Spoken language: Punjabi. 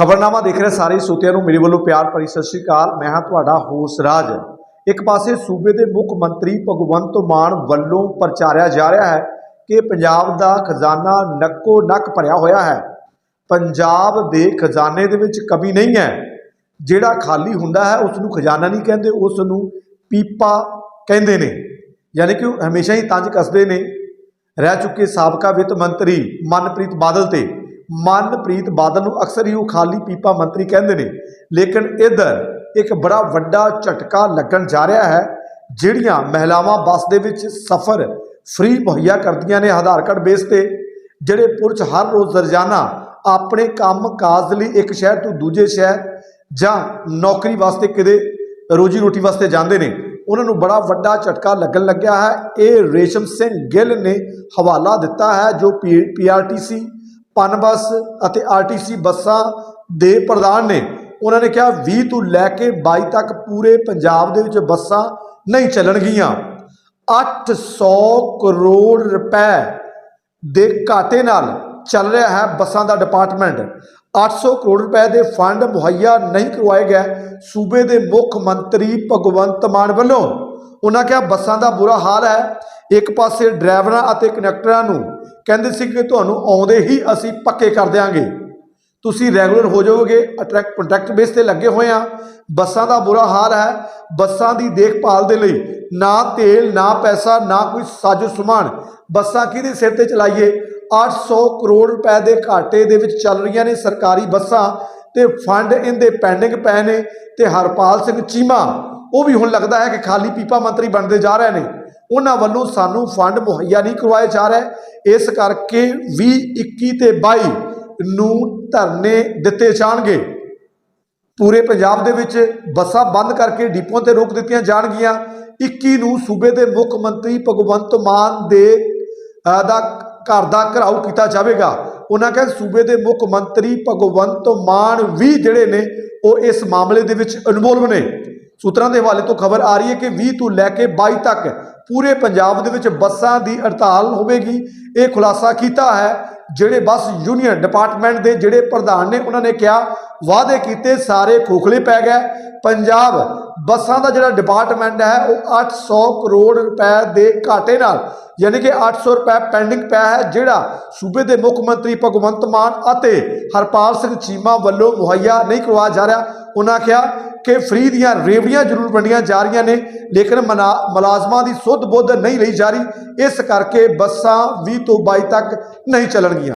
ਖਬਰਨਾਮਾ ਦੇਖ ਰਹੇ ਸਾਰੇ ਸੋਤਿਆਂ ਨੂੰ ਮੇਰੇ ਵੱਲੋਂ ਪਿਆਰ ਭਰੀ ਸਤਿ ਸ਼੍ਰੀ ਅਕਾਲ। ਮੈਂ ਹਾਂ ਤੁਹਾਡਾ ਹੋਸ ਰਾਜ। ਇੱਕ ਪਾਸੇ ਸੂਬੇ ਦੇ ਮੁੱਖ ਮੰਤਰੀ ਭਗਵੰਤ ਮਾਨ ਵੱਲੋਂ ਪ੍ਰਚਾਰਿਆ ਜਾ ਰਿਹਾ ਹੈ ਕਿ ਪੰਜਾਬ ਦਾ ਖਜ਼ਾਨਾ ਨੱਕੋ ਨੱਕ ਭਰਿਆ ਹੋਇਆ ਹੈ। ਪੰਜਾਬ ਦੇ ਖਜ਼ਾਨੇ ਦੇ ਵਿੱਚ ਕਮੀ ਨਹੀਂ ਹੈ। ਜਿਹੜਾ ਖਾਲੀ ਹੁੰਦਾ ਹੈ ਉਸ ਨੂੰ ਖਜ਼ਾਨਾ ਨਹੀਂ ਕਹਿੰਦੇ ਉਸ ਨੂੰ ਪੀਪਾ ਕਹਿੰਦੇ ਨੇ। ਯਾਨੀ ਕਿ ਉਹ ਹਮੇਸ਼ਾ ਹੀ ਤੰਜ ਕੱਸਦੇ ਨੇ। ਰਹਿ ਚੁੱਕੇ ਸਾਬਕਾ ਵਿੱਤ ਮੰਤਰੀ ਮਨਪ੍ਰੀਤ ਬਾਦਲ ਤੇ। ਮਨਪ੍ਰੀਤ ਬਾਦਲ ਨੂੰ ਅਕਸਰ ਹੀ ਉਹ ਖਾਲੀ ਪੀਪਾ ਮੰਤਰੀ ਕਹਿੰਦੇ ਨੇ। ਲੇਕਿਨ ਇਧਰ ਇੱਕ ਬੜਾ ਵੱਡਾ ਝਟਕਾ ਲੱਗਣ ਜਾ ਰਿਹਾ ਹੈ, ਜਿਹੜੀਆਂ ਮਹਿਲਾਵਾਂ ਬੱਸ ਦੇ ਵਿੱਚ ਸਫ਼ਰ ਫ੍ਰੀ ਮੁਹੱਈਆ ਕਰਦੀਆਂ ਨੇ ਆਧਾਰ ਕਾਰਡ ਬੇਸ ਤੇ, ਜਿਹੜੇ ਪੁਰਸ਼ ਹਰ ਰੋਜ਼ ਰੋਜ਼ਾਨਾ ਆਪਣੇ ਕੰਮ ਕਾਜ ਲਈ ਇੱਕ ਸ਼ਹਿਰ ਤੋਂ ਦੂਜੇ ਸ਼ਹਿਰ ਜਾਂ ਨੌਕਰੀ ਵਾਸਤੇ ਕਿਤੇ ਰੋਜੀ ਰੋਟੀ ਵਾਸਤੇ ਜਾਂਦੇ ਨੇ। ਉਹਨਾਂ ਨੂੰ ਬੜਾ ਵੱਡਾ ਝਟਕਾ ਲੱਗਣ ਲੱਗਿਆ ਹੈ। ਇਹ ਰੇਸ਼ਮ ਸਿੰਘ ਗਿੱਲ ਨੇ ਹਵਾਲਾ ਦਿੱਤਾ ਹੈ, ਜੋ ਪੀਆਰਟੀਸੀ ਪਨਬਸ ਅਤੇ ਆਰਟੀਸੀ ਬੱਸਾਂ ਦੇ ਪ੍ਰਧਾਨ ਨੇ ਉਹਨਾਂ ਨੇ ਕਿਹਾ 20 ਤੋਂ ਲੈ ਕੇ 22 ਤੱਕ ਪੂਰੇ ਪੰਜਾਬ ਦੇ ਵਿੱਚ ਬੱਸਾਂ ਨਹੀਂ ਚੱਲਣਗੀਆਂ। 800 ਕਰੋੜ ਰੁਪਏ ਦੇ ਘਾਟੇ ਨਾਲ ਚੱਲ ਰਿਹਾ ਹੈ ਬੱਸਾਂ ਦਾ ਡਿਪਾਰਟਮੈਂਟ। 800 ਕਰੋੜ ਰੁਪਏ ਦੇ ਫੰਡ ਮੁਹੱਈਆ ਨਹੀਂ ਕਰਵਾਏ ਗਏ ਸੂਬੇ ਦੇ ਮੁੱਖ ਮੰਤਰੀ ਭਗਵੰਤ ਮਾਨ ਵੱਲੋਂ। ਉਹਨਾਂ ਕਿਹਾ, ਬੱਸਾਂ ਦਾ ਬੁਰਾ ਹਾਲ ਹੈ। ਇੱਕ ਪਾਸੇ ਡਰਾਈਵਰਾਂ ਅਤੇ ਕਨੈਕਟਰਾਂ ਨੂੰ ਕਹਿੰਦੇ ਸੀ ਕਿ ਤੁਹਾਨੂੰ ਆਉਂਦੇ ਹੀ ਅਸੀਂ ਪੱਕੇ ਕਰ ਦਿਆਂਗੇ। ਤੁਸੀਂ ਰੈਗੂਲਰ ਹੋ ਜਾਓਗੇ ਅਟਰੈਕਟ ਕੰਟਰੈਕਟ ਬੇਸ ਤੇ ਲੱਗੇ ਹੋਏ ਆ। ਬੱਸਾਂ ਦਾ ਬੁਰਾ ਹਾਲ ਹੈ। ਬੱਸਾਂ ਦੀ ਦੇਖਭਾਲ ਦੇ ਲਈ ਨਾ ਤੇਲ, ਨਾ ਪੈਸਾ, ਨਾ ਕੋਈ ਸਾਜੋ ਸਮਾਨ। ਬੱਸਾਂ ਕਿਹਦੇ ਸਿਰ ਤੇ ਚਲਾਈਏ? 800 ਕਰੋੜ ਰੁਪਏ ਦੇ ਘਾਟੇ ਦੇ ਵਿੱਚ ਚੱਲ ਰਹੀਆਂ ਨੇ ਸਰਕਾਰੀ ਬੱਸਾਂ ਤੇ ਫੰਡ ਇਹਦੇ ਪੈਂਡਿੰਗ ਪਏ ਨੇ ਤੇ ਹਰਪਾਲ ਸਿੰਘ ਚੀਮਾ, ਉਹ ਵੀ ਹੁਣ ਲੱਗਦਾ ਹੈ ਕਿ ਖਾਲੀ ਪੀਪਾ ਮੰਤਰੀ ਬਣਦੇ ਜਾ ਰਹੇ ਨੇ। ਉਹਨਾਂ ਵੱਲੋਂ ਸਾਨੂੰ ਫੰਡ ਮੁਹੱਈਆ ਨਹੀਂ ਕਰਵਾਇਆ ਜਾ ਰਿਹਾ ਇਸ ਕਰਕੇ 20 21 ਤੇ 22 ਨੂੰ ਧਰਨੇ ਦਿੱਤੇ ਜਾਣਗੇ। ਪੂਰੇ ਪੰਜਾਬ ਦੇ ਵਿੱਚ ਬੱਸਾਂ ਬੰਦ ਕਰਕੇ ਡਿਪੂਆਂ ਤੇ ਰੋਕ ਦਿੱਤੀਆਂ ਜਾਣਗੀਆਂ। 21 ਨੂੰ ਸੂਬੇ ਦੇ ਮੁੱਖ ਮੰਤਰੀ ਭਗਵੰਤ ਮਾਨ ਦੇ ਦਾ ਘਰ ਦਾ ਘਰਾਓ ਕੀਤਾ ਜਾਵੇਗਾ। ਉਹਨਾਂ ਕਹਿੰਦੇ ਸੂਬੇ ਦੇ ਮੁੱਖ ਮੰਤਰੀ ਭਗਵੰਤ ਮਾਨ ਵੀ ਜਿਹੜੇ ਨੇ, ਉਹ ਇਸ ਮਾਮਲੇ ਦੇ ਵਿੱਚ ਇਨਵੋਲਵ ਨੇ। ਸੂਤਰਾਂ ਦੇ ਹਵਾਲੇ ਤੋਂ ਖਬਰ ਆ ਰਹੀ ਹੈ ਕਿ 20 ਤੋਂ ਲੈ ਕੇ 22 ਤੱਕ ਪੂਰੇ ਪੰਜਾਬ ਦੇ ਵਿੱਚ ਬੱਸਾਂ ਦੀ ਹੜਤਾਲ ਹੋਵੇਗੀ। ਇਹ ਖੁਲਾਸਾ ਕੀਤਾ ਹੈ। ਜਿਹੜੇ ਬੱਸ ਯੂਨੀਅਨ ਡਿਪਾਰਟਮੈਂਟ ਦੇ ਜਿਹੜੇ ਪ੍ਰਧਾਨ ਨੇ, ਉਹਨਾਂ ਨੇ ਕਿਹਾ, ਵਾਅਦੇ ਕੀਤੇ, ਸਾਰੇ ਖੋਖਲੇ ਪੈ ਗਏ। ਪੰਜਾਬ ਬੱਸਾਂ ਦਾ ਜਿਹੜਾ ਡਿਪਾਰਟਮੈਂਟ ਹੈ, ਉਹ 800 ਕਰੋੜ ਰੁਪਏ ਦੇ ਘਾਟੇ ਨਾਲ, ਯਾਨੀ ਕਿ 800 ਰੁਪਏ ਪੈਂਡਿੰਗ ਪਿਆ ਹੈ, ਜਿਹੜਾ ਸੂਬੇ ਦੇ ਮੁੱਖ ਮੰਤਰੀ ਭਗਵੰਤ ਮਾਨ ਅਤੇ ਹਰਪਾਲ ਸਿੰਘ ਚੀਮਾ ਵੱਲੋਂ ਮੁਹੱਈਆ ਨਹੀਂ ਕਰਵਾਇਆ ਜਾ ਰਿਹਾ। ਉਹਨਾਂ ਕਿਹਾ ਕਿ ਫ੍ਰੀ ਦੀਆਂ ਰੇਵੜੀਆਂ ਜ਼ਰੂਰ ਵੰਡੀਆਂ ਜਾ ਰਹੀਆਂ ਨੇ, ਲੇਕਿਨ ਮਨਾ- ਮੁਲਾਜ਼ਮਾਂ ਦੀ ਸੁੱਧ ਬੁੱਧ ਨਹੀਂ ਲਈ ਜਾ ਰਹੀ, ਇਸ ਕਰਕੇ ਬੱਸਾਂ 20 ਤੋਂ 22 ਤੱਕ ਨਹੀਂ ਚੱਲਣਗੀਆਂ।